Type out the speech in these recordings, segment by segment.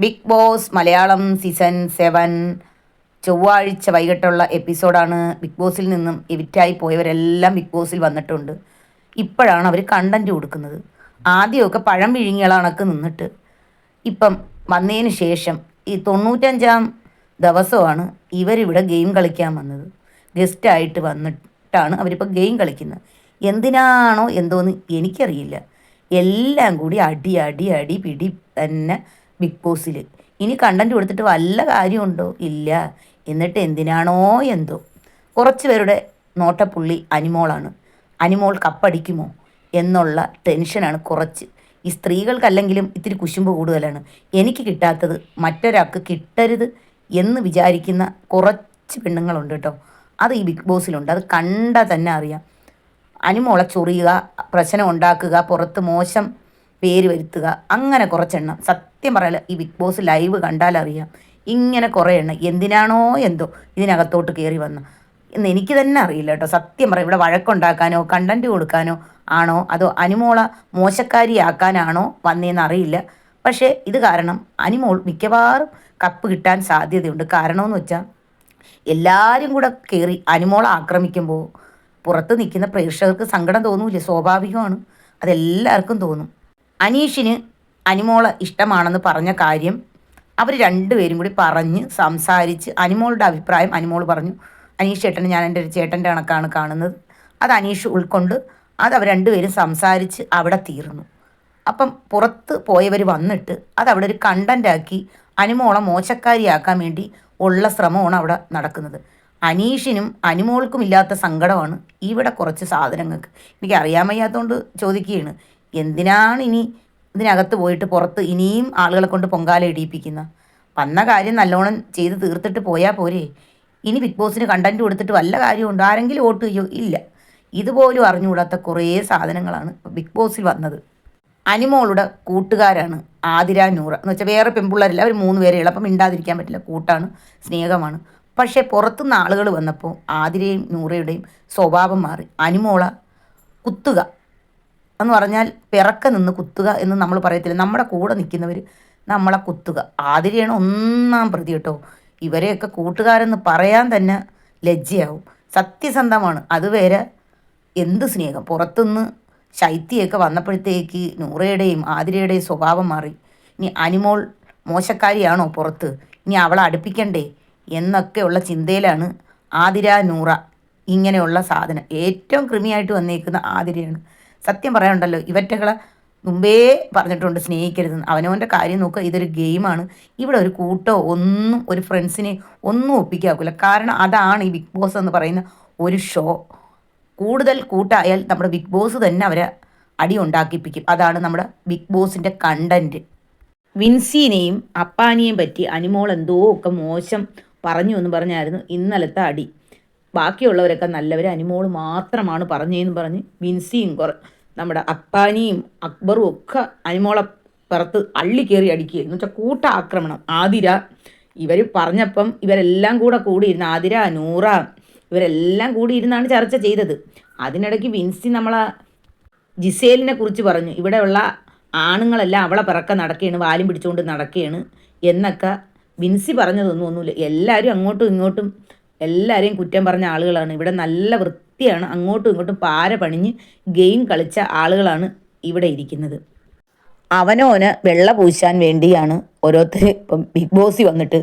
Bigg Boss Malayalam season seven ചൊവ്വാഴ്ച വൈകിട്ടുള്ള എപ്പിസോഡാണ് ബിഗ് ബോസിൽ നിന്നും എവിറ്റായി പോയവരെല്ലാം ബിഗ് ബോസിൽ വന്നിട്ടുണ്ട്. ഇപ്പോഴാണ് അവർ കണ്ടന്റ് കൊടുക്കുന്നത്. ആദ്യമൊക്കെ പഴം വിഴുങ്ങികളാണൊക്കെ നിന്നിട്ട്. ഇപ്പം വന്നതിന് ശേഷം ഈ തൊണ്ണൂറ്റഞ്ചാം ദിവസമാണ് ഇവരിവിടെ ഗെയിം കളിക്കാൻ വന്നത്. ഗസ്റ്റായിട്ട് വന്നിട്ടാണ് അവരിപ്പോൾ ഗെയിം കളിക്കുന്നത്. എന്തിനാണോ എന്തോന്ന് എനിക്കറിയില്ല. എല്ലാം കൂടി അടി അടി അടി പിടി തന്നെ ബിഗ് ബോസിൽ ഇനി കണ്ടന്റ് കൊടുത്തിട്ട് വല്ല കാര്യമുണ്ടോ? ഇല്ല. എന്നിട്ട് എന്തിനാണോ എന്തോ. കുറച്ച് പേരുടെ നോട്ടപ്പുള്ളി അനിമോളാണ്. അനിമോൾ കപ്പടിക്കുമോ? എന്നുള്ള ടെൻഷനാണ് കുറച്ച്. ഈ സ്ത്രീകൾക്കല്ലെങ്കിലും ഇത്തിരി കുശുമ്പ് കൂടുതലാണ്. എനിക്ക് കിട്ടാത്തത് മറ്റൊരാൾക്ക് കിട്ടരുത് എന്ന് വിചാരിക്കുന്ന കുറച്ച് പെണ്ണുങ്ങളുണ്ട് കേട്ടോ. അത് ഈ ബിഗ് ബോസിലുണ്ട് അത് കണ്ടാൽ തന്നെ അറിയാം. അനിമോളെ ചൊറിയുക പ്രശ്നം ഉണ്ടാക്കുക പുറത്ത് മോശം പേര് വരുത്തുക. അങ്ങനെ കുറച്ചെണ്ണം. സത്യം പറയാല ഈ ബിഗ് ബോസ് ലൈവ് കണ്ടാലറിയാം. ഇങ്ങനെ കുറേ എണ്ണം. എന്തിനാണോ എന്തോ ഇതിനകത്തോട്ട് കയറി വന്ന. എന്ന് എനിക്ക് തന്നെ അറിയില്ല കേട്ടോ. സത്യം പറയാം ഇവിടെ വഴക്കുണ്ടാക്കാനോ കണ്ടന്റ് കൊടുക്കാനോ ആണോ അതോ അനുമോള മോശക്കാരിയാക്കാനാണോ വന്നതെന്ന് അറിയില്ല. പക്ഷേ ഇത് കാരണം അനിമോൾ മിക്കവാറും കപ്പ് കിട്ടാൻ സാധ്യതയുണ്ട്. കാരണമെന്ന് വെച്ചാൽ എല്ലാവരും കൂടെ കയറി അനിമോളെ ആക്രമിക്കുമ്പോൾ പുറത്ത് നിൽക്കുന്ന പ്രേക്ഷകർക്ക് സങ്കടം തോന്നൂലേ സ്വാഭാവികമാണ്. അതെല്ലാവർക്കും തോന്നും. അനീഷിന് അനിമോളെ ഇഷ്ടമാണെന്ന് പറഞ്ഞ കാര്യം അവർ രണ്ടുപേരും കൂടി പറഞ്ഞ് സംസാരിച്ച് അനിമോളുടെ അഭിപ്രായം അനിമോൾ പറഞ്ഞു. അനീഷ് ചേട്ടന് ഞാൻ എന്റെ ഒരു ചേട്ടന്റെ കണക്കാണ് കാണുന്നത്. അത് അനീഷ് ഉൾക്കൊണ്ട് അത് അവർ രണ്ടുപേരും സംസാരിച്ച് അവിടെ തീർന്നു. അപ്പം പുറത്ത് പോയവർ വന്നിട്ട് അത് അവിടെ ഒരു കണ്ടന്റാക്കി അനിമോളെ മോശക്കാരിയാക്കാൻ വേണ്ടി ഉള്ള ശ്രമമാണ് അവിടെ നടക്കുന്നത്. അനീഷിനും അനിമോൾക്കും ഇല്ലാത്ത സങ്കടമാണ് ഇവിടെ കുറച്ച് സാധനങ്ങൾക്ക്. എനിക്ക് അറിയാൻ വയ്യാത്തതുകൊണ്ട് ചോദിക്കുകയാണ്. എന്തിനാണ് ഇനി ഇതിനകത്ത് പോയിട്ട് പുറത്ത് ഇനിയും ആളുകളെ കൊണ്ട് പൊങ്കാല ഇടിയിപ്പിക്കുന്ന? വന്ന കാര്യം നല്ലോണം ചെയ്ത് തീർത്തിട്ട് പോയാൽ പോരെ. ഇനി ബിഗ് ബോസിന് കണ്ടന്റ് കൊടുത്തിട്ട് വല്ല കാര്യമുണ്ടോ? ആരെങ്കിലും വോട്ട് ചെയ്യോ? ഇല്ല. ഇതുപോലും അറിഞ്ഞുകൂടാത്ത കുറേ സാധനങ്ങളാണ് ബിഗ് ബോസിൽ വന്നത്. അനിമോളുടെ കൂട്ടുകാരാണ് ആതിര നൂറ. എന്ന് വെച്ചാൽ വേറെ പെൺപിള്ളേരില്ല. അവർ മൂന്ന് പേരെ ഉള്ളപ്പം മിണ്ടാതിരിക്കാൻ പറ്റില്ല. കൂട്ടാണ് സ്നേഹമാണ്. പക്ഷേ പുറത്തുനിന്ന് ആളുകൾ വന്നപ്പോൾ ആതിരയും നൂറയുടെയും സ്വഭാവം മാറി. അനിമോള കുത്തുക. എന്ന് പറഞ്ഞാൽ പിറക്ക നിന്ന് കുത്തുക എന്ന് നമ്മൾ പറയത്തില്ല. നമ്മുടെ കൂടെ നിൽക്കുന്നവർ നമ്മളെ കുത്തുക. ആതിരയാണ് ഒന്നാം പ്രതി കേട്ടോ. ഇവരെയൊക്കെ കൂട്ടുകാരെന്ന് പറയാൻ തന്നെ ലജ്ജയാവും. സത്യസന്ധമാണ്. അതുവരെ എന്ത് സ്നേഹം? പുറത്തുനിന്ന് ശൈത്യയൊക്കെ വന്നപ്പോഴത്തേക്ക് നൂറയുടെയും ആതിരയുടെയും സ്വഭാവം മാറി. ഇനി അനിമോൾ മോശക്കാരിയാണോ പുറത്ത്? ഇനി അവളെ അടുപ്പിക്കണ്ടേ? എന്നൊക്കെയുള്ള ചിന്തയിലാണ് ആതിര നൂറ ഇങ്ങനെയുള്ള സാധനം. ഏറ്റവും കൃമിയായിട്ട് വന്നേക്കുന്ന ആതിരയാണ്. സത്യം പറയാനുണ്ടല്ലോ ഇവറ്റകളെ മുമ്പേ പറഞ്ഞിട്ടുണ്ട് സ്നേഹിക്കരുത്. അവനവന്റെ കാര്യം നോക്കുക ഇതൊരു ഗെയിമാണ്. ഇവിടെ ഒരു കൂട്ടോ ഒന്നും ഒരു ഫ്രണ്ട്സിനെ ഒന്നും ഒപ്പിക്കാക്കില്ല കാരണം അതാണ് ഈ ബിഗ് ബോസ് എന്ന് പറയുന്ന ഒരു ഷോ. കൂടുതൽ കൂട്ടായാൽ നമ്മുടെ ബിഗ് ബോസ് തന്നെ അവരെ അടി ഉണ്ടാക്കിപ്പിക്കും. അതാണ് നമ്മുടെ ബിഗ് ബോസിന്റെ കണ്ടന്റ് വിൻസിനെയും അപ്പാനിയെയും പറ്റി അനിമോൾ എന്തോ ഒക്കെ മോശം പറഞ്ഞു എന്ന് പറഞ്ഞായിരുന്നു ഇന്നലത്തെ അടി. ബാക്കിയുള്ളവരൊക്കെ നല്ലവർ അനിമോൾ മാത്രമാണ് പറഞ്ഞതെന്ന് പറഞ്ഞ് വിൻസിയും കുറ നമ്മുടെ അപ്പാനിയും അക്ബറും ഒക്കെ അനിമോളെ പുറത്ത് അള്ളി കയറി അടിക്കുകയായിരുന്നു വെച്ചാൽ കൂട്ട ആക്രമണം ആതിര ഇവർ പറഞ്ഞപ്പം ഇവരെല്ലാം കൂടെ കൂടിയിരുന്ന് ആതിര നൂറ ഇവരെല്ലാം കൂടി ഇരുന്നാണ് ചർച്ച ചെയ്തത്. അതിനിടയ്ക്ക് വിൻസി നമ്മളെ ജിസേലിനെ കുറിച്ച് പറഞ്ഞു ഇവിടെയുള്ള ആണുങ്ങളെല്ലാം അവളെ പിറക്ക നടക്കുകയാണ് വാലും പിടിച്ചുകൊണ്ട് നടക്കുകയാണ് എന്നൊക്കെ വിൻസി പറഞ്ഞതൊന്നും ഒന്നുമില്ല. എല്ലാവരും അങ്ങോട്ടും ഇങ്ങോട്ടും എല്ലാവരെയും കുറ്റം പറഞ്ഞ ആളുകളാണ്. ഇവിടെ നല്ല വൃത്തിയാണ്. അങ്ങോട്ടും ഇങ്ങോട്ടും പാര പണിഞ്ഞ് ഗെയിം കളിച്ച ആളുകളാണ് ഇവിടെ ഇരിക്കുന്നത്. അവനോന് വെള്ള പൂശാൻ വേണ്ടിയാണ് ഓരോരുത്തർ ഇപ്പം ബിഗ് ബോസി വന്നിട്ട്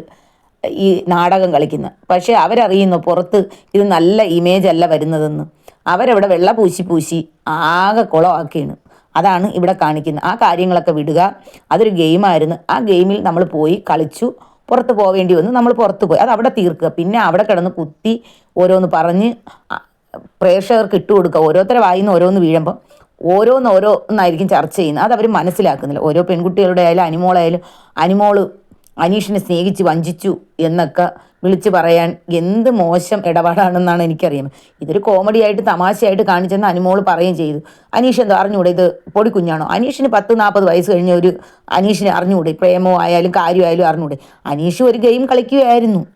ഈ നാടകം കളിക്കുന്നത്. പക്ഷേ അവരറിയുന്നു പുറത്ത് ഇത് നല്ല ഇമേജ് അല്ല വരുന്നതെന്ന്. അവരവിടെ വെള്ള പൂശി പൂശി ആകെ കുളമാക്കിയാണ്. അതാണ് ഇവിടെ കാണിക്കുന്നത്. ആ കാര്യങ്ങളൊക്കെ വിടുക. അതൊരു ഗെയിമായിരുന്നു ആ ഗെയിമിൽ നമ്മൾ പോയി കളിച്ചു. പുറത്ത് പോവേണ്ടി വന്നു. നമ്മൾ പുറത്ത് പോയി. അത് അവിടെ തീർക്കുക. പിന്നെ അവിടെ കിടന്ന് കുത്തി ഓരോന്ന് പറഞ്ഞ് പ്രേക്ഷകർക്ക് ഇട്ട് കൊടുക്കുക. ഓരോരുത്തരെ വായിന്ന് ഓരോന്ന് വീഴുമ്പോൾ ഓരോന്ന് ഓരോന്നായിരിക്കും ചർച്ച ചെയ്യുന്നത്. അത് അവർ മനസ്സിലാക്കുന്നില്ല. ഓരോ പെൺകുട്ടികളുടെ ആയാലും അനിമോളായാലും അനിമോൾ അനീഷിനെ സ്നേഹിച്ച് വഞ്ചിച്ചു എന്നൊക്കെ വിളിച്ചു പറയാൻ എന്ത് മോശം ഇടപാടാണെന്നാണ് എനിക്കറിയാം. ഇതൊരു കോമഡി ആയിട്ട് തമാശയായിട്ട് കാണിച്ചെന്ന് അനുമോൾ പറയുകയും ചെയ്തു. അനീഷ് എന്താ അറിഞ്ഞൂടെ? ഇത് പൊടി കുഞ്ഞാണോ? അനീഷിന് പത്ത് നാൽപ്പത് വയസ്സ് കഴിഞ്ഞ ഒരു അനീഷിനെ അറിഞ്ഞൂടെ? പ്രേമോ ആയാലും കാര്യമായാലും അറിഞ്ഞൂടെ? അനീഷ് ഒരു ഗെയിം കളിക്കുകയായിരുന്നു.